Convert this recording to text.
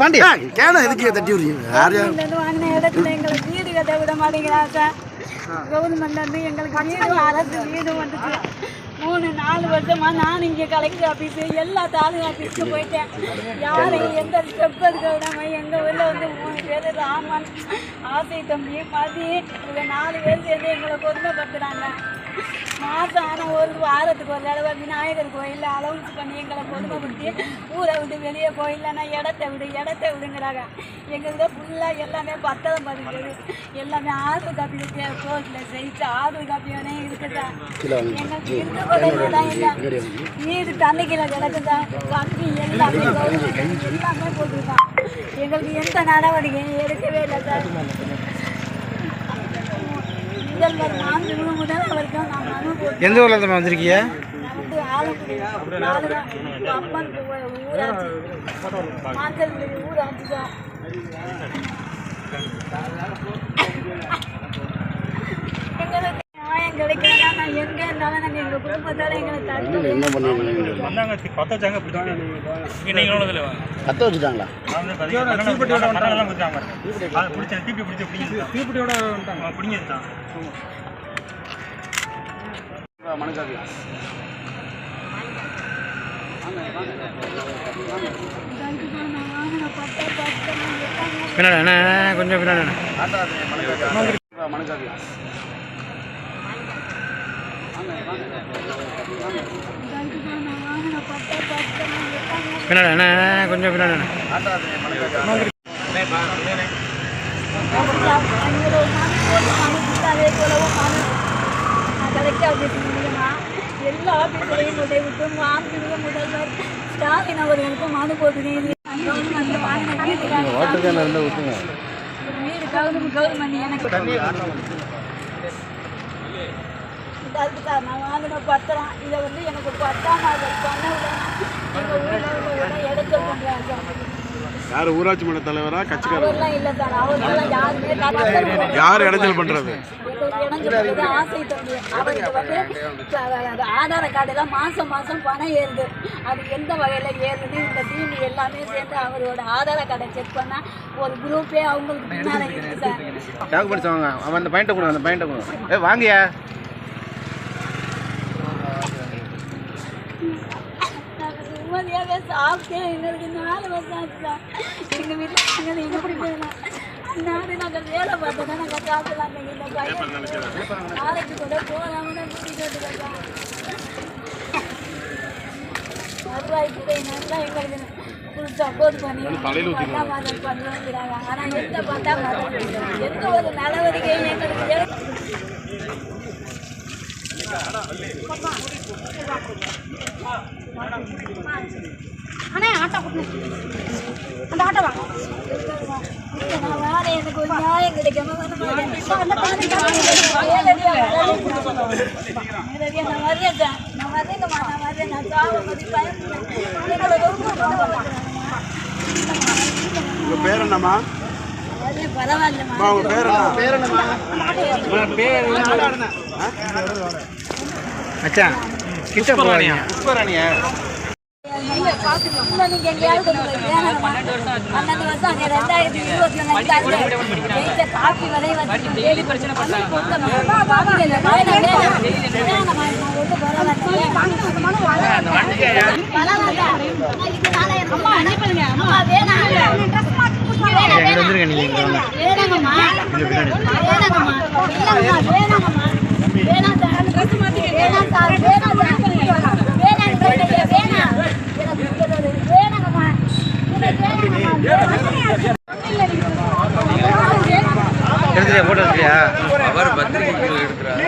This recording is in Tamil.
பாண்டி. கேன எதுக்கு தட்டி விடுறீங்க? யாரையா கவர்மெண்ட்ல வாங்கின இடத்துல எங்களை வீடு கட்ட விட மாட்டேங்கிறாங்க எங்களுக்கு வீடு அரசு வீடு வந்துச்சு. மூணு நாலு வருஷமா நான் இங்கே கலெக்டர் ஆஃபீஸ் எல்லா தாலுகா ஆஃபீஸ்க்கு போயிட்டேன். யாரும் எந்த ஸ்டெப் எடுக்க விடாம எங்கள் ஊரில் வந்து மூணு பேர் ராமன் ஆசை தம்பி மதி இவங்க நாலு பேர் சேர்ந்து எங்களை கொடுமைப்படுத்துறாங்க மாதம் ஆனால் ஒரு வாரத்துக்கு ஒரு தடவை விநாயகர் கோயிலில் அலௌன்ஸ் பண்ணி எங்களை கொடுமைப்படுத்தி ஊரை விட்டு வெளியே போயிடலன்னா இடத்த விடு இடத்த விடுங்கிறாங்க. எங்கள்கிட்ட ஃபுல்லாக எல்லாமே பத்திரம் பதிக்கிறது. எல்லாமே ஆறு காப்பி கோர்ட்டில் ஜெயிச்சு ஆறு காப்பி வேணே இருக்குதா எங்களுக்கு இருக்க கூட இடம் இல்லை வீடு தண்ணிக்கில கிடக்குதா? கம்பி எல்லாமே எல்லாமே போட்டுருக்கான். எங்களுக்கு எந்த நடவடிக்கையும் எடுக்கவே இல்லை சார். முதல்வர் நான் மனு போட்டு எந்த ஊர்ல இருந்து வந்திருக்கீங்க? வந்து ஆலங்குடி அம்மன் ஊராட்சி. மாஞ்சல்குடி ஊராட்சி தான் எங்களுக்கு நியாயம் கிடைக்கலன்னா நான் எங்கே இருந்தாலும் நாங்கள் எங்கள் குடும்பத்தால் எங்களை தடுத்து என்ன பண்ணுவீங்க வந்தாங்க பத்த வச்சாங்க பிடிச்சாங்க நீங்க ஒன்றும் இல்லை கத்த வச்சுட்டாங்களா? மரங்கள்லாம் பிடிச்சாங்க அதை பிடிச்சேன் தீப்பி பிடிச்சி பிடிங்கிட்டான் நான் வாங்கின பட்டை பட்டம் எல்லாமே பின்னாடி அண்ணா கொஞ்சம் பின்னாடி அண்ணா நான் வாங்கின பட்டை பட்டம் எல்லாமே பின்னாடி அண்ணா கொஞ்சம் பின்னாடி எல்லா ஆஃபீஸரையும் கொண்டே விட்டு மாண்புமிகு முதல்வர் ஸ்டாலின் அவர்களுக்கும் மனு போட்டுனேன் வீடு கவர்மெண்ட் கவர்மெண்ட் எனக்கு சார் நான் வாங்கின பத்திரம் இதை வந்து எனக்கு பத்தாம் நாள் பண்ண விடணும் பண்ணுறாங்க யார்? ஊராட்சி மன்ற தலைவரா? கட்சிக்காரர்? இல்லை சார். அவர்லாம் யாருமே. யார் இடைஞ்சல் பண்றது? இணைஞ்சு ஆசை தம்பி அவருக்கு வந்து அது ஆதார கார்டெல்லாம் மாதம் மாதம் பணம் ஏறுது. அது எந்த வகையில் ஏறுதுன்னு இந்த டீம் எல்லாமே சேர்ந்து அவரோட ஆதார கார்டை செக் பண்ணால் ஒரு குரூப்பே அவங்களுக்கு பின்னால் சார். அவன் அந்த பாயிண்ட்டை கொடு அந்த பாயிண்ட்டை கொடு. ஏ வாங்கயா? நாங்கள் நிம்மதியாகவே சாப்பிட்டே எங்களுக்கு நாலு வருஷம் ஆச்சு சார் எங்கள் வீட்டில் நாங்கள் எங்கே பிடிக்கலாம் நாடு நாங்கள் வேலை பார்த்தா நாங்கள் சாப்பிடலாம். இந்த பையன் நாளைக்கு கூட போகாம கூட்டிகிட்டு வருவாய் கூட நல்லா எங்களுக்கு ஃபுல் சப்போர்ட் பண்ணி பண்ணா மாதிரி பண்ணுவாங்கிறாங்க ஆனால் எந்த பார்த்தா எந்த ஒரு நடவடிக்கையும் எங்களுக்கு அண்ணே ஆட்டோ கொடுங்க. அந்த ஆட்டோ வாங்க நான் வேற எனக்கு ஒரு நியாயம் சாவை பற்றி. உங்க பேர் என்னம்மா? பரவாயில்லம்மா உங்க பேர் என்ன மச்சான் கிட்ட போறீங்க அனுப்பிடுங்க. அம்மா, வேணாம். எங்க வந்துருங்க நீங்க? எடுத்துட்டியா போட்டோ எடுத்துட்டியா அவர் பத்திரிகைகள் எடுக்கிறார்